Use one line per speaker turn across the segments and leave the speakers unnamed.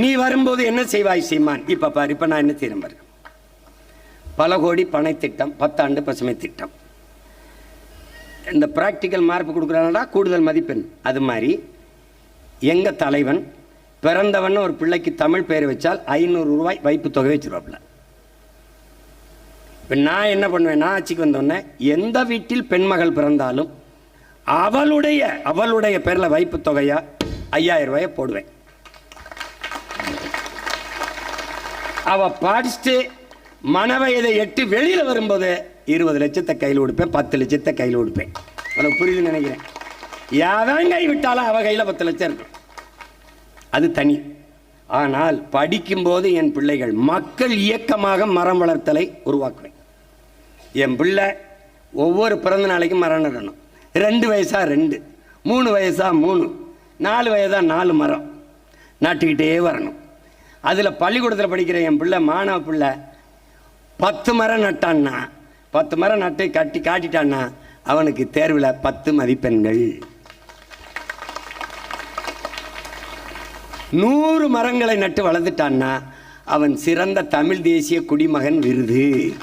நீ வரும்போது என்ன செய்வாய் சீமான்? இப்ப பாரு இப்ப நான் என்ன செய்யறேன் பாரு. பல கோடி பனை திட்டம் பத்தாண்டு பசுமை திட்டம். இந்த ப்ராக்டிக்கல் மார்க் கொடுக்குறாங்கடா கூடுதல் மதிப்பெண். அது மாதிரி எங்க தலைவன் பிறந்தவன் ஒரு பிள்ளைக்கு தமிழ் பேர் வச்சால் ஐநூறு ரூபாய் வைப்பு தொகை வச்சுருவாப்புல. இப்போ நான் என்ன பண்ணுவேன்? நான் ஆட்சிக்கு வந்தோடனே எந்த வீட்டில் பெண்மகள் பிறந்தாலும் அவளுடைய அவளுடைய பேரில் வைப்பு தொகையாக ஐயாயிரம் ரூபாயை போடுவேன். அவ படிச்சுட்டு மனவயதை எட்டு வெளியில வரும்போது இருபது லட்சத்தை கையில் கொடுப்பேன் பத்து லட்சத்தை கையில் கொடுப்பேன். உனக்கு புரியுதுன்னு நினைக்கிறேன். யாதான் கை விட்டாலும் அவ கையில் பத்து லட்சம் இருக்கும். அது தனி. ஆனால் படிக்கும்போது என் பிள்ளைகள் மக்கள் இயக்கமாக மரம் வளர்த்தலை உருவாக்குவேன். என் பிள்ளை ஒவ்வொரு பிறந்த நாளைக்கும் மரம் நடணும். ரெண்டு வயசா ரெண்டு மூணு வயசா மூணு நாலு வயதா நாலு மரம். நட்டுக்கிட்டே வரணும். அதில் பள்ளிக்கூடத்தில் படிக்கிற என் பிள்ளை மாணவ பிள்ளை பத்து மரம் நட்டான்னா பத்து மரம் நட்டு கட்டி காட்டிட்டான்னா அவனுக்கு தேர்வில் பத்து மதிப்பெண்கள். நூறு மரங்களை நட்டு வளர்ந்துட்டான்னா அவன் சிறந்த தமிழ் தேசிய குடிமகன் விருது.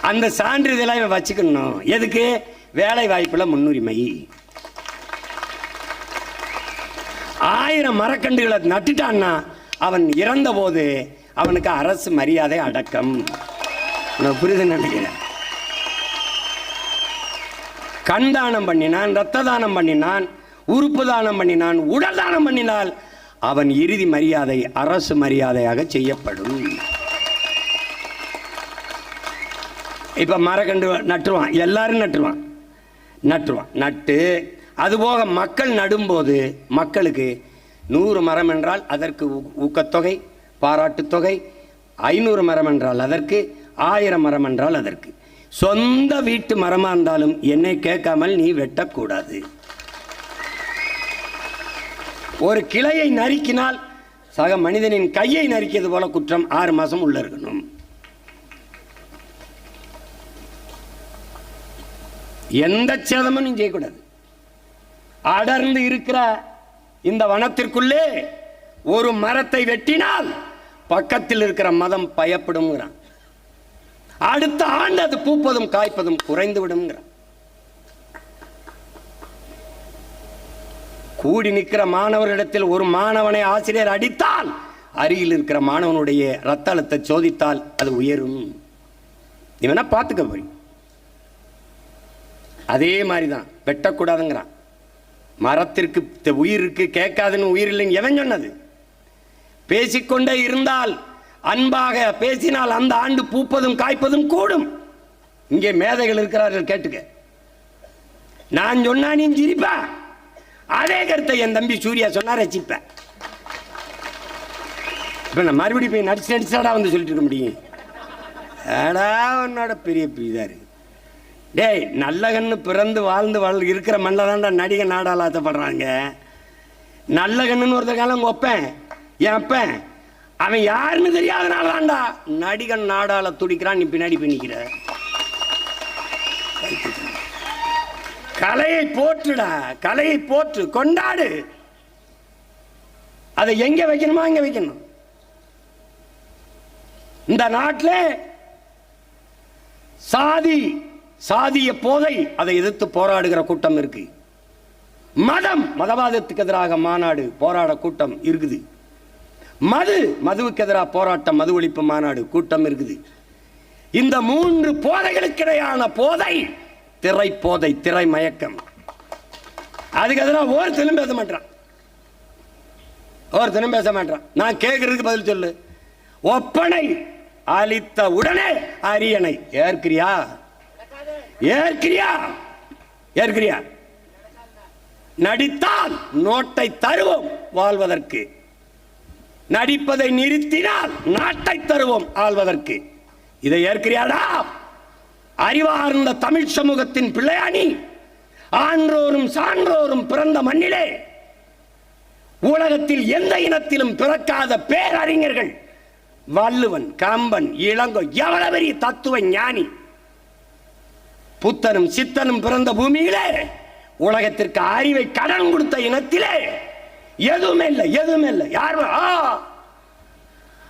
அந்த சான்றிதழை இவன் வச்சுக்கணும். எதுக்கு? வேலை வாய்ப்பில் முன்னுரிமை. ஆயிரம் மரக்கண்டுகளை நட்டுட்டான்னா அவன் இறந்த போது அவனுக்கு அரசு மரியாதை அடக்கம். உனக்கு நினைக்கிறேன். கண் தானம் பண்ணினான் ரத்த தானம் பண்ணினான் உறுப்பு தானம் பண்ணினான் உடல் தானம் பண்ணினால் அவன் இறுதி மரியாதை அரசு மரியாதையாக செய்யப்படும். இப்ப மரக்கண்டு நட்டுருவான் எல்லாரும் நட்டுருவான். நட்டுருவான். நட்டு அதுபோக மக்கள் நடும்போது மக்களுக்கு நூறு மரம் என்றால் அதற்கு ஊக்கத்தொகை பாராட்டுத் தொகை ஐநூறு மரம் என்றால் அதற்கு ஆயிரம் மரம் என்றால் அதற்கு. சொந்த வீட்டு மரமாக இருந்தாலும் என்னை கேட்காமல் நீ வெட்டக்கூடாது. ஒரு கிளையை நறுக்கினால் சக மனிதனின் கையை நறுக்கியது போல குற்றம் ஆறு மாதம் உள்ள இருக்கணும். எந்த சேதமும் நீ செய்யக்கூடாது. அடர்ந்து இருக்கிற இந்த வனத்திற்குள்ளே ஒரு மரத்தை வெட்டினால் பக்கத்தில் இருக்கிற மதம் பயப்படும்ங்கிறான். அடுத்த ஆண்டு அது பூப்பதும் காய்ப்பதும் குறைந்து விடும்ங்கிறான் கூடி நிற்கிற மாணவர்களிடத்தில் ஒரு மாணவனை ஆசிரியர் அடித்தால் அருகில் இருக்கிற மாணவனுடைய ரத்த அழுத்த சோதித்தால் அது உயரும். இவனா பார்த்துக்க போய் அதே மாதிரி தான் வெட்டக்கூடாதுங்கிறான். மரத்திற்கு உயிருக்கு கேட்காதுன்னு உயிர் இல்லைன்னு எவன் சொன்னது? பேசிக்கொண்டே இருந்தால் அன்பாக பேசினால் அந்த ஆண்டு பூப்பதும் காய்ப்பதும் கூடும். இங்கே மேதைகள் இருக்கிறார்கள் கேட்டுக்க. நான் சொன்னா நீ சிரிப்பா? அதே கருத்தை என் தம்பி சூர்யா சொன்னா ரசிப்ப இப்ப நான் மறுபடியும் போய் நடிச்சு நடிச்சாடா வந்து சொல்லிட்டு இருக்க முடியும். ஏடா உன்னோட பெரிய இதாக இருக்குது டேய் நல்ல கண்ணு பிறந்து வாழ்ந்து வாழ் இருக்கிற மண்ணில் தான்டா நடிகை நாடாளாத்தப்படுறாங்க. நல்ல கண்ணுன்னு ஒருத்த காலம் ஒப்பேன் என் அப்பேன். அவன் யாருன்னு தெரியாதனால தான்டா நடிகன் நாடாள துடிக்கிறான் நீ பின்னாடி பின்னிக்கிற கலையை போற்றுடா கலையை போற்று கொண்டாடு. அதை எங்க வைக்கணுமா அங்க வைக்கணும். இந்த நாட்டில் சாதி சாதிய போதை அதை எதிர்த்து போராடுகிற கூட்டம் இருக்கு. மதம் மதவாதத்துக்கு எதிராக மாநாடு போராட கூட்டம் இருக்குது. மது மதுவுக்கு எதிராக போராட்டம் மது ஒழிப்பு மாநாடு கூட்டம் இருக்குது. இந்த மூன்று போதைகளுக்கிடையான போதை திரை போதை திரை மயக்கம். அதுக்கு எதிராக ஒருத்தனும் பேச மாட்டான். ஒருத்தனும் பேச மாட்டான். நான் கேட்கறதுக்கு பதில் சொல்லு. ஒப்பனை அளித்த உடனே அரியணை. ஏற்கிறியா? ஏற்கிறியா? ஏற்கிறியா? நடித்தால் நோட்டை தருவோம் வாழ்வதற்கு நடிப்பதை நிறுத்தினால் நாட்டை தருவோம் ஆள்வதற்கு. இதை ஏற்கிறியாடா? அறிவார்ந்த தமிழ் சமூகத்தின் பிள்ளையானி ஆன்றோரும் சான்றோரும் பிறந்த மண்ணிலே உலகத்தில் எந்த இனத்திலும் பிறக்காத பேரறிஞர்கள் வள்ளுவன் கம்பன் இளங்கோ எவ்வளவு பெரிய தத்துவ ஞானி. புத்தனும் சித்தனும் பிறந்த பூமியிலே உலகத்திற்கு அறிவை கடன் கொடுத்த இனத்திலே எதுவுமே இல்லை எதுவுமே இல்லை. யார்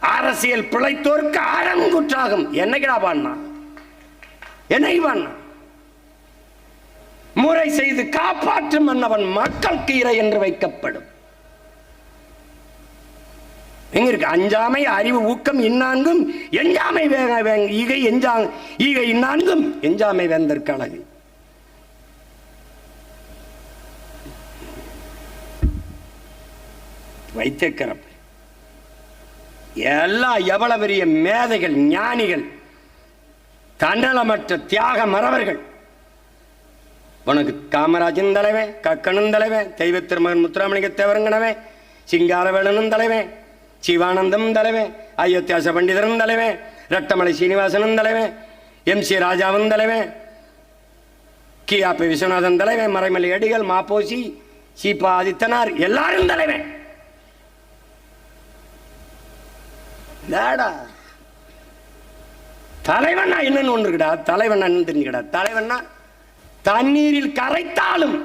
அரசியல் பிழைத்தோர்க்கு அறங்குற்றாகும். என்னைக்கடா பாடினா? என்னைக்கு பாடினா? முறை செய்து காப்பாற்றும் மன்னவன் மக்களுக்கு இறை என்று வைக்கப்படும். எங்க இருக்கு அஞ்சாமை அறிவு ஊக்கம் இன்னான்கும் எஞ்சாமை வேக வேங்க ஈகை எஞ்சாங் ஈகை இன்னான்கும் எஞ்சாமை வேந்தற்கு அழகு வைத்தியக்கரம் எல்லாம் எவ்வளவு பெரிய மேதைகள் ஞானிகள் தன்னலமற்ற தியாக மறவர்கள் உனக்கு காமராஜன் தலைவன் கக்கனும் தலைவன் தெய்வ திருமகன் முத்துராமலிங்க தேவரங்கனவன் சிங்காரவேலனும் தலைவன் சிவானந்தம் தலைவன் அயோத்தியாச பண்டிதரும் தலைவன் ரட்டமலை சீனிவாசனும் தலைவன் எம் சி ராஜாவும் தலைவன் கியாபி விஸ்வநாதன் தலைவன் மறைமலை அடிகள் மாப்போசி சீபா ஆதித்தனார் எல்லாரும் தலைவன். லேடா. தலைவன்னா என்னன்னு ஒன்று இருக்குடா தலைவன் என்னன்னு தெரிஞ்சுக்கடா. தலைவன்னா தண்ணீரில் கரைத்தாலும்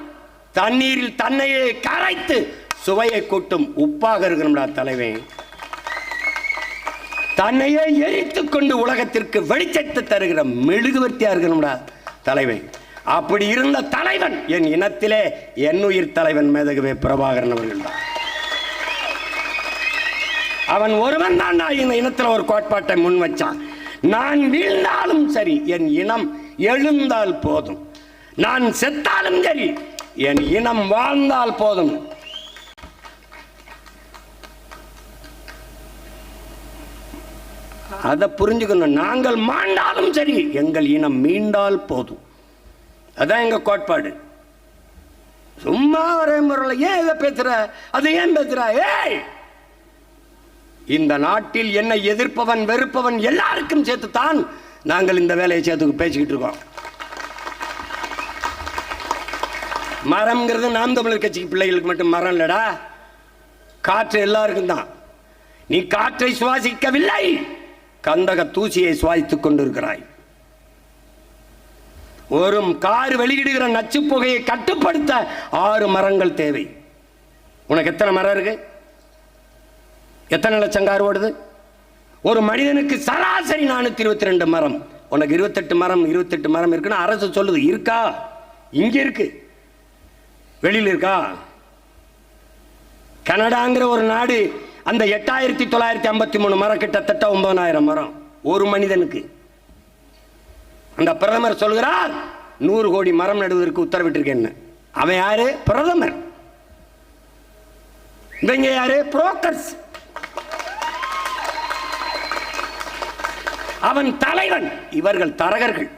தண்ணீரில் தன்னையே கரைத்து சுவையை கூட்டும் உப்பாக இருக்கணும்டா தலைவன். தன்னையே எரித்து கொண்டு உலகத்திற்கு வெளிச்சத்தை தருகிற மெழுகுவர்த்தியா இருக்கணும்டா தலைவன். அப்படி இருந்த தலைவன் என் இனத்திலே என் உயிர் தலைவன் மேதகவே பிரபாகரன் அவர்கள் தான். அவன் ஒருவன் தான் நான் இந்த இனத்தில் ஒரு கோட்பாட்டை முன் வச்சான். நான் வீழ்ந்தாலும் சரி என் இனம் எழுந்தால் போதும். நான் செத்தாலும் சரி என் இனம் வாழ்ந்தால் போதும். அதை புரிஞ்சுக்கணும். நாங்கள் மாண்டாலும் சரி எங்கள் இனம் மீண்டால் போதும். அதான் எங்க கோட்பாடு. சும்மா ஒரே முறையில் ஏன் இதை பேசுற? அதை ஏன் பேசுற? ஏய்! இந்த நாட்டில் என்னை எதிர்ப்பவன் வெறுப்பவன் எல்லாருக்கும் சேர்த்துத்தான் நாங்கள் இந்த வேலையை சேர்த்து பேசிக்கிட்டு இருக்கோம். மரம்ங்கிறது நாம் தமிழர் கட்சிக்கு பிள்ளைகளுக்கு மட்டும் மரம் இல்லடா. காற்று எல்லாருக்கும் தான். நீ காற்றை சுவாசிக்கவில்லை. கந்தக தூசியை சுவாசித்துக் கொண்டிருக்கிறாய். ஒரு கார் வெளியிடுகிற நச்சு புகையை கட்டுப்படுத்த ஆறு மரங்கள் தேவை. உனக்கு எத்தனை மரம் இருக்கு? எத்தனை லட்சம் கார் ஓடுது? ஒரு மனிதனுக்கு சராசரி நானூத்தி இருபத்தி ரெண்டு மரம். உனக்கு இருபத்தெட்டு மரம் இருபத்தெட்டு மரம் இருக்குன்னு அரசு சொல்லுது. இருக்கா? இங்க இருக்கு. வெளியில் இருக்கா? கனடாங்கிற ஒரு நாடு அந்த எட்டாயிரத்தி தொள்ளாயிரத்தி ஐம்பத்தி மூணு மரம் கிட்டத்தட்ட ஒன்பதாயிரம் மரம் ஒரு மனிதனுக்கு. அந்த பிரதமர் சொல்கிறார் நூறு கோடி மரம் நடுவதற்கு உத்தரவிட்டிருக்கேன்னு. அவன் யாரு? பிரதமர். இவங்க யாரு? புரோக்கர்ஸ் அவன் தலைவன் இவர்கள் தரகர்கள்.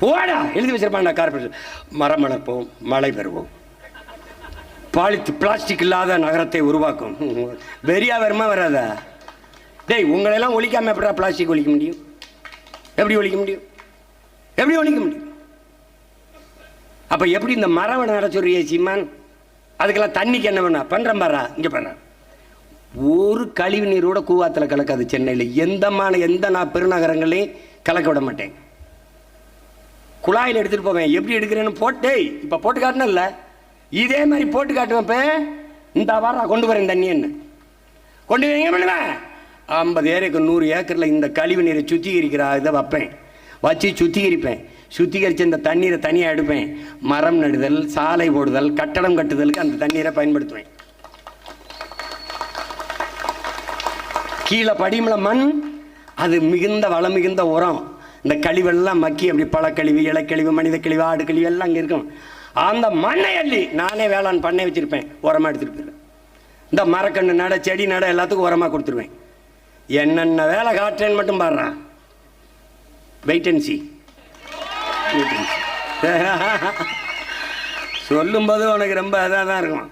போடா எழுதி வச்சிருப்பான்டா கார்பரேஷன் மரம் வளர்ப்போம் மழை பெறுவோம். பாலித்து பிளாஸ்டிக் இல்லாத நகரத்தை உருவாக்கும். வெறியா வருமா வராதா? டேய் உங்களெல்லாம் ஒழிக்காமல் எப்படா பிளாஸ்டிக் ஒழிக்க முடியும்? எப்படி ஒழிக்க முடியும்? எப்படி ஒழிக்க முடியும்? அப்போ எப்படி இந்த மரம் நட சொல்றியே சீமான்? அதுக்கெல்லாம் தண்ணிக்கு என்ன பண்ண? பண்ணுறேன் பாரா இங்கே பண்ண. ஒரு கழிவு நீரோட கூவாத்தில் கலக்காது சென்னையில். எந்த மான எந்த நான் பெருநகரங்களையும் கலக்க விட மாட்டேன். குழாயில் எடுத்துகிட்டு போவேன். எப்படி எடுக்கிறேன்னு போட்டே இப்போ போட்டு காட்டினல்ல இதே மாதிரி போட்டு காட்டுவேன் இப்போ இந்த வாரம் கொண்டு வரேன் தண்ணி கொண்டு போய் பண்ணுவேன் ஐம்பது ஏக்கருக்கு நூறு ஏக்கரில் இந்த கழிவு நீரை சுத்திகரிக்கிற இதை வைப்பேன். வச்சு சுத்திகரிப்பேன். சுத்திகரித்து இந்த தண்ணீரை தனியாக எடுப்பேன். மரம் நடுதல் சாலை போடுதல் கட்டடம் கட்டுதலுக்கு அந்த தண்ணீரை பயன்படுத்துவேன். கீழே படிமல மண் அது மிகுந்த வளம் மிகுந்த உரம். இந்த கழிவெல்லாம் மக்கி அப்படி பழக்கழிவு இலக்கழிவு மனித கழிவு ஆடு கழிவு எல்லாம் அங்கே இருக்கும். அந்த மண்ணை அள்ளி நானே வேளாண் பண்ணை வச்சுருப்பேன் உரமாக எடுத்துகிட்டு போயிருவேன் இந்த மரக்கன்று நட செடி நட எல்லாத்துக்கும் உரமாக கொடுத்துருவேன். என்னென்ன வேலை காட்டுறேன்னு மட்டும் பாடுறான் வெயிட்டன்சி சொல்லும்போது உனக்கு ரொம்ப இதாக தான் இருக்கும்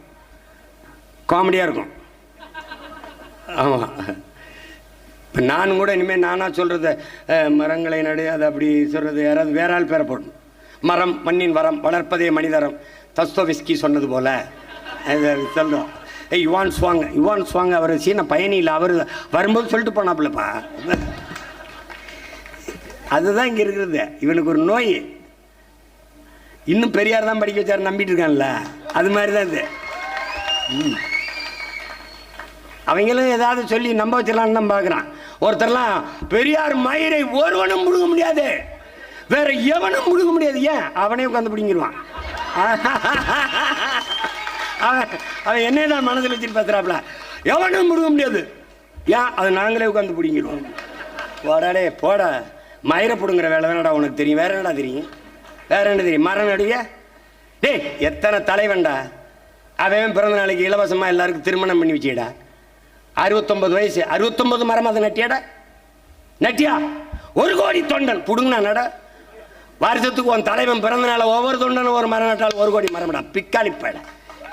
காமெடியாக இருக்கும். ஆமாம் இப்போ நானும் கூட இனிமேல் நானாக சொல்கிறத மரங்களை நடு அதை அப்படி சொல்கிறது யாராவது வேற ஆள் பேரை போடணும். மரம் மண்ணின் வரம் வளர்ப்பதே மனிதரம். தஸ்தோவிஸ்கி சொன்னது போல. இது ஏய் யுவான் சுவாங்க யுவான் சுவாங்க அவர் சீன பயணி இல்லை அவர் வரும்போது சொல்லிட்டு போனாப்புலப்பா. அதுதான் இங்கே இருக்கிறது. இவனுக்கு ஒரு நோய். இன்னும் பெரியார் தான் படிக்க வச்சார் நம்பிட்டு இருக்கான்ல. அது மாதிரி தான் இது. ம். அவங்களும் ஏதாவது சொல்லி நம்ப வச்சிடலான்னு தான் பார்க்குறான் ஒருத்தர்லாம் பெரியார் மயிரை ஒருவனும் முழுங்க முடியாது. வேற எவனும் முழுங்க முடியாது. ஏன்? அவனே உட்காந்து பிடிங்கிடுவான் அவன் அவன் என்னே தான் மனதில் வச்சுட்டு பேசுறாப்ல எவனும் முழுங்க முடியாது. ஏன்? அது நாங்களே உட்காந்து பிடிங்கிடுவோம் போடாடே போடா. மயிரை பிடுங்குற வேலை தானடா உனக்கு தெரியும். வேற என்னடா தெரியும்? வேற என்ன தெரியும்? மரம் நடுவிய? டேய் எத்தனை தலைவன்டா. அவன் பிறந்த நாளைக்கு இலவசமாக எல்லாருக்கும் திருமணம் பண்ணி வச்சுடா அறுபத்தொம்பது வயசு. அறுபத்தொம்பது மரம் அதை நட்டியாடா? நட்டியா? ஒரு கோடி தொண்டன். புடுங்கண்ணா நட வருஷத்துக்கு உன் தலைவன் பிறந்த நாள் ஒவ்வொரு தொண்டனும் ஒரு மரம் நட்டால் ஒரு கோடி மரம்டா. பிக்காளி பேட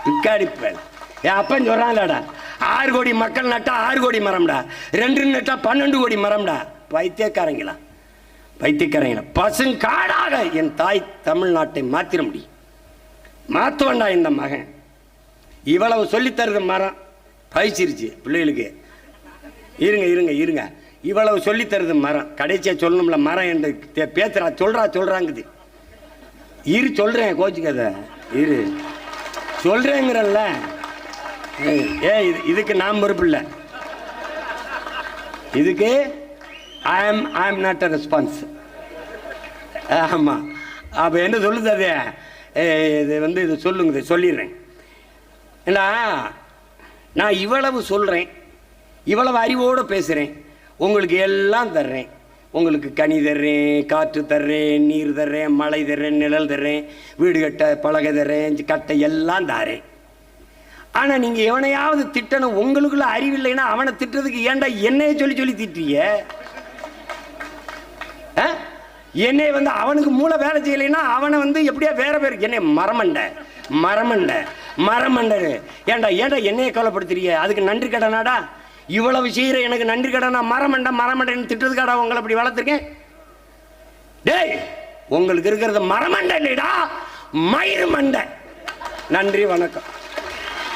பிக்காளி என் அப்பன் சொல்கிறான்லடா ஆறு கோடி மக்கள் நட்டா ஆறு கோடி மரம்டா. ரெண்டு நட்டா பன்னெண்டு கோடி மரம்டா. பைத்தியக்காரங்களா? பைத்தியக்காரங்களா? பசுங்காடாக என் தாய் தமிழ்நாட்டை மாற்றிட முடியும். மாற்றுவண்டா இந்த மகன். இவ்வளவு சொல்லித் மரம். பயிச்சிருச்சு பிள்ளைகளுக்கு. இருங்க இருங்க இருங்க. இவ்வளவு சொல்லித் தருது மரம். கடைசியாக சொல்லணும்ல மரம் என்று பேசுறா சொல்றா சொல்றாங்குது. இரு சொல்றேன் கோச்சுக்காத. இரு. சொல்றேங்கிறல்ல. ஏ இது இதுக்கு நாம் பொறுப்பு இல்லை. இதுக்கு ஐ ஆம் ஐ ஆம் நாட் அ ரெஸ்பான்ஸ் ஆமாம் அப்போ என்ன சொல்லுது அது? இது வந்து இது சொல்லுங்க சொல்லிடுறேன். ஏண்டா நான் இவ்வளவு சொல்கிறேன் இவ்வளவு அறிவோடு பேசுகிறேன் உங்களுக்கு எல்லாம் தர்றேன். உங்களுக்கு கனி தர்றேன் காற்று தர்றேன் நீர் தர்றேன் மழை தர்றேன் நிழல் தர்றேன் வீடு கட்ட பலகை தர்றேன் கட்டை எல்லாம் தாரேன். ஆனால் நீங்கள் எவனையாவது திட்டணும் உங்களுக்குள்ள அறிவில்லைன்னா அவனை திட்டுறதுக்கு ஏன்டா என்னைய சொல்லி சொல்லி திட்டுறிய ஆ? என்னை வந்து அவனுக்கு மூளை வேலை செய்யலைன்னா அவனை வந்து எப்படியா வேற பேர்? என்னை மரமண்ட மரமண்ட மரமண்டரு ஏன்டா ஏன்டா என்னைய கவலைப்படுத்துறீங்க? அதுக்கு நன்றி கடனாடா இவ்வளவு செய்கிற எனக்கு நன்றி நான் மரமண்ட மரமண்டன்னு திட்டுறதுக்காடா உங்களை அப்படி வளர்த்துருக்கேன்? டேய் உங்களுக்கு இருக்கிறது மரமண்டை இல்லைடா மயிறு மண்டை. நன்றி வணக்கம்.